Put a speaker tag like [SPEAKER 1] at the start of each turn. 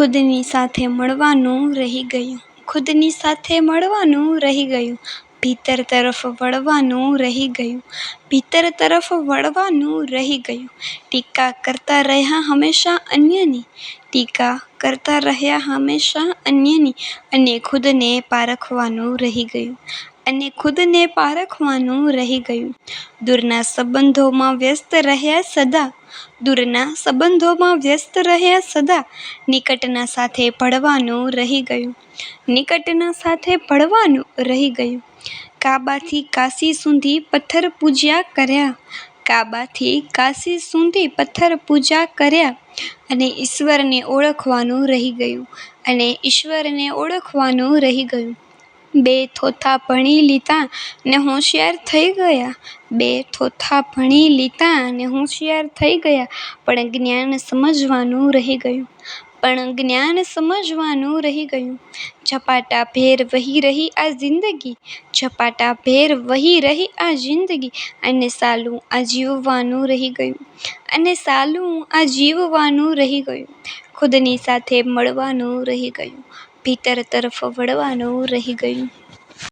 [SPEAKER 1] ખુદની સાથે મળવાનું રહી ગયું. ખુદની સાથે મળવાનું રહી ગયું. ભીતર તરફ વળવાનું રહી ગયું. ભીતર તરફ વળવાનું રહી ગયું. ટીકા કરતા રહ્યા હંમેશા અન્યની. ટીકા કરતા રહ્યા હંમેશા અન્યની અને ખુદને પારખવાનું રહી ગયું. અને ખુદને પારખવાનું રહી ગયું. દૂરના સંબંધોમાં વ્યસ્ત રહ્યા સદા, દૂરના સંબંધોમાં વ્યસ્ત રહ્યા સદા નિકટના સાથે ભળવાનું રહી ગયું. નિકટના સાથે ભળવાનું રહી ગયું. કાબાથી કાશી સુધી પથ્થર પૂજ્યા કર્યા. કાબાથી કાશી સુધી પથ્થર પૂજા કર્યા અને ઈશ્વરને ઓળખવાનું રહી ગયું અને ઈશ્વરને ઓળખવાનું રહી ગયું. બે થોથા ભણી લીધા ને હોશિયાર થઈ ગયા. બે થોથા ભણી લીધા ને હોશિયાર થઈ ગયા, પણ જ્ઞાન સમજવાનું રહી ગયું. પણ જ્ઞાન સમજવાનું રહી ગયું. ઝપાટા ભેર વહી રહી આ જિંદગી ઝપાટા ભેર વહી રહી આ જિંદગી અને સાલું આ જીવવાનું રહી ગયું અને સાલું આ જીવવાનું રહી ગયું ખુદની સાથે મળવાનું રહી ગયું ભીતર તરફ વળવાનું રહી ગયું